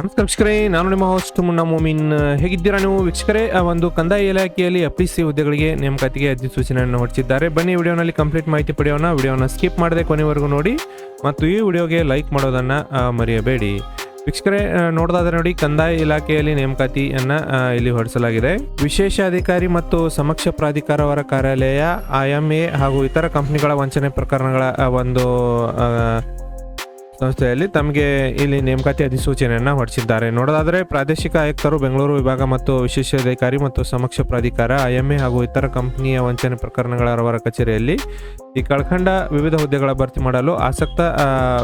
ನಮಸ್ಕಾರ ವೀಕ್ಷಕರೇ, ನಾನು ನಿಮ್ಮ ಹೋಸ್ಟ್ ಮುನ್ನ ಮೋಮಿನ್. ಹೇಗಿದ್ದೀರಾ ನೀವು ವೀಕ್ಷಕರೇ? ಒಂದು ಕಂದಾಯ ಇಲಾಖೆಯಲ್ಲಿ ಅಪ್ಲಿಸಿ ಹುದ್ದೆಗಳಿಗೆ ನೇಮಕಾತಿಗೆ ಅಧಿಸೂಚನೆಯನ್ನು ಸೂಚನೆಯನ್ನು ಹೊರಡಿಸಿದ್ದಾರೆ. ಬನ್ನಿ, ವಿಡಿಯೋನಲ್ಲಿ ಕಂಪ್ಲೀಟ್ ಮಾಹಿತಿ ಪಡೆಯೋಣ. ವಿಡಿಯೋನ ಸ್ಕಿಪ್ ಮಾಡದೆ ಕೊನೆವರೆಗೂ ನೋಡಿ ಮತ್ತು ಈ ವಿಡಿಯೋಗೆ ಲೈಕ್ ಮಾಡೋದನ್ನು ಮರೆಯಬೇಡಿ. ವೀಕ್ಷಕರೇ ನೋಡೋದಾದ್ರೆ ನೋಡಿ, ಕಂದಾಯ ಇಲಾಖೆಯಲ್ಲಿ ನೇಮಕಾತಿಯನ್ನು ಇಲ್ಲಿ ಹೊರಡಿಸಲಾಗಿದೆ. ವಿಶೇಷ ಅಧಿಕಾರಿ ಮತ್ತು ಸಮಕ್ಷ ಪ್ರಾಧಿಕಾರವರ ಕಾರ್ಯಾಲಯ ಐಎಂಎ ಹಾಗೂ ಇತರ ಕಂಪನಿಗಳ ವಂಚನೆ ಪ್ರಕರಣಗಳ ಒಂದು ಸಂಸ್ಥೆಯಲ್ಲಿ ತಮಗೆ ಇಲ್ಲಿ ನೇಮಕಾತಿ ಅಧಿಸೂಚನೆಯನ್ನು ಹೊರಡಿಸಿದ್ದಾರೆ. ನೋಡೋದಾದರೆ ಪ್ರಾದೇಶಿಕ ಆಯುಕ್ತರು ಬೆಂಗಳೂರು ವಿಭಾಗ ಮತ್ತು ವಿಶೇಷಾಧಿಕಾರಿ ಮತ್ತು ಸಮಕ್ಷ ಪ್ರಾಧಿಕಾರ, ಐಎಂಎ ಹಾಗೂ ಇತರ ಕಂಪನಿಯ ವಂಚನೆ ಪ್ರಕರಣಗಳವರ ಕಚೇರಿಯಲ್ಲಿ ಈ ಕಳ್ಕಂಡ ವಿವಿಧ ಹುದ್ದೆಗಳ ಭರ್ತಿ ಮಾಡಲು ಆಸಕ್ತ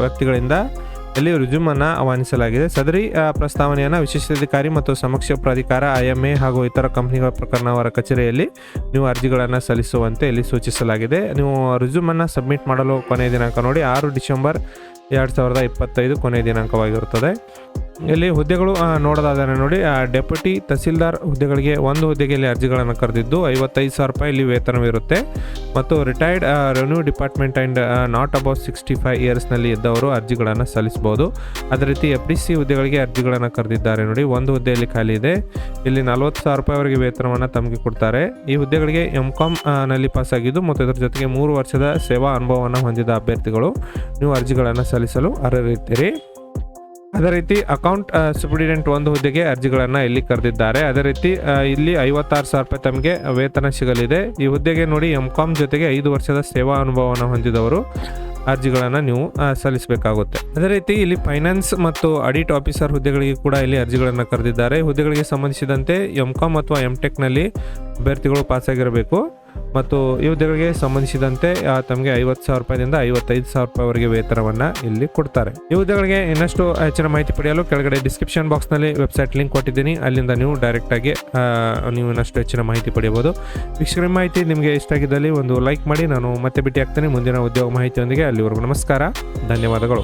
ವ್ಯಕ್ತಿಗಳಿಂದ ಇಲ್ಲಿ ರುಜುಮನ್ನು ಆಹ್ವಾನಿಸಲಾಗಿದೆ. ಸದರಿ ಪ್ರಸ್ತಾವನೆಯನ್ನು ವಿಶೇಷಾಧಿಕಾರಿ ಮತ್ತು ಸಮಕ್ಷ ಪ್ರಾಧಿಕಾರ, ಐಎಂಎ ಹಾಗೂ ಇತರ ಕಂಪನಿಗಳ ಪ್ರಕರಣವರ ಕಚೇರಿಯಲ್ಲಿ ನೀವು ಅರ್ಜಿಗಳನ್ನು ಸಲ್ಲಿಸುವಂತೆ ಇಲ್ಲಿ ಸೂಚಿಸಲಾಗಿದೆ. ನೀವು ರುಜುಮನ್ನು ಸಬ್ಮಿಟ್ ಮಾಡಲು ಕೊನೆಯ ದಿನಾಂಕ ನೋಡಿ, ಆರು ಡಿಸೆಂಬರ್ ಎರಡು ಸಾವಿರದ ಇಪ್ಪತ್ತೈದು ಕೊನೆಯ ದಿನಾಂಕವಾಗಿರುತ್ತದೆ. ಇಲ್ಲಿ ಹುದ್ದೆಗಳು ನೋಡೋದಾದರೆ ನೋಡಿ ಡೆಪ್ಯೂಟಿ ತಹಸೀಲ್ದಾರ್ ಹುದ್ದೆಗಳಿಗೆ ಒಂದು ಹುದ್ದೆಗೆ ಇಲ್ಲಿ ಅರ್ಜಿಗಳನ್ನು ಕರೆದಿದ್ದು ಐವತ್ತೈದು ಸಾವಿರ ರೂಪಾಯಿ ಇಲ್ಲಿ ವೇತನವಿರುತ್ತೆ. ಮತ್ತು retired revenue department and not about sixty five ಇಯರ್ಸ್ನಲ್ಲಿ ಇದ್ದವರು ಅರ್ಜಿಗಳನ್ನು ಸಲ್ಲಿಸಬಹುದು. ಅದೇ ರೀತಿ ಎಫ್ ಡಿ ಸಿ ಹುದ್ದೆಗಳಿಗೆ ಅರ್ಜಿಗಳನ್ನು ಕರೆದಿದ್ದಾರೆ ನೋಡಿ, ಒಂದು ಹುದ್ದೆಯಲ್ಲಿ ಖಾಲಿ ಇದೆ. ಇಲ್ಲಿ ನಲವತ್ತು ಸಾವಿರ ರೂಪಾಯಿವರೆಗೆ ವೇತನವನ್ನು ತಮಗೆ ಕೊಡ್ತಾರೆ. ಈ ಹುದ್ದೆಗಳಿಗೆ ಎಂ ಕಾಮ್ನಲ್ಲಿ ಪಾಸ್ ಆಗಿದ್ದು, ಮತ್ತು ಇದರ ಜೊತೆಗೆ ಮೂರು ವರ್ಷದ ಸೇವಾ ಅನುಭವವನ್ನು ಹೊಂದಿದ ಅಭ್ಯರ್ಥಿಗಳು, ನೀವು ಅರ್ಜಿಗಳನ್ನು ಸಲ್ಲಿಸಲು ಅರ್ಹರಿದ್ದೀರಿ. ಅದೇ ರೀತಿ ಅಕೌಂಟ್ ಸಬ್ಸಿಡೆಂಟ್ ಒಂದು ಹುದ್ದೆಗೆ ಅರ್ಜಿಗಳನ್ನು ಇಲ್ಲಿ ಕರೆದಿದ್ದಾರೆ. ಅದೇ ರೀತಿ ಇಲ್ಲಿ ಐವತ್ತಾರು ಸಾವಿರ ರೂಪಾಯಿ ತಮಗೆ ವೇತನ ಸಿಗಲಿದೆ. ಈ ಹುದ್ದೆಗೆ ನೋಡಿ ಎಂ ಕಾಮ್ ಜೊತೆಗೆ ಐದು ವರ್ಷದ ಸೇವಾ ಅನುಭವವನ್ನು ಹೊಂದಿದವರು. ಅರ್ಜಿಗಳನ್ನು ನೀವು ಸಲ್ಲಿಸಬೇಕಾಗುತ್ತೆ. ಅದೇ ರೀತಿ ಇಲ್ಲಿ ಫೈನಾನ್ಸ್ ಮತ್ತು ಆಡಿಟ್ ಆಫೀಸರ್ ಹುದ್ದೆಗಳಿಗೆ ಕೂಡ ಇಲ್ಲಿ ಅರ್ಜಿಗಳನ್ನು ಕರೆದಿದ್ದಾರೆ. ಹುದ್ದೆಗಳಿಗೆ ಸಂಬಂಧಿಸಿದಂತೆ ಎಂ ಕಾಮ್ ಅಥವಾ ಎಂ ಟೆಕ್ನಲ್ಲಿ ಅಭ್ಯರ್ಥಿಗಳು ಪಾಸಾಗಿರಬೇಕು. ಮತ್ತು ಹುದ್ದೆಗಳಿಗೆ ಸಂಬಂಧಿಸಿದಂತೆ ತಮಗೆ ಐವತ್ತು ಸಾವಿರ ರೂಪಾಯಿದಿಂದ ಐವತ್ತೈದು ಸಾವಿರ ರೂಪಾಯಿವರೆಗೆ ವೇತನವನ್ನು ಇಲ್ಲಿ ಕೊಡ್ತಾರೆ. ಹುದ್ದೆಗಳಿಗೆ ಇನ್ನಷ್ಟು ಹೆಚ್ಚಿನ ಮಾಹಿತಿ ಪಡೆಯಲು ಕೆಳಗಡೆ ಡಿಸ್ಕ್ರಿಪ್ಷನ್ ಬಾಕ್ಸ್ನಲ್ಲಿ ವೆಬ್ಸೈಟ್ ಲಿಂಕ್ ಕೊಟ್ಟಿದ್ದೀನಿ. ಅಲ್ಲಿಂದ ನೀವು ಡೈರೆಕ್ಟಾಗಿ ನೀವು ಇನ್ನಷ್ಟು ಹೆಚ್ಚಿನ ಮಾಹಿತಿ ಪಡೆಯಬಹುದು. ವೀಕ್ಷಕರ ಮಾಹಿತಿ ನಿಮಗೆ ಇಷ್ಟ ಆಗಿದ್ದಲ್ಲಿ ಒಂದು ಲೈಕ್ ಮಾಡಿ. ನಾನು ಮತ್ತೆ ಭೇಟಿ ಆಗ್ತೇನೆ ಮುಂದಿನ ಉದ್ಯೋಗ ಮಾಹಿತಿಯೊಂದಿಗೆ ಅಲ್ಲಿವರೆಗೂ ನಮಸ್ಕಾರ. ಧನ್ಯವಾದಗಳು.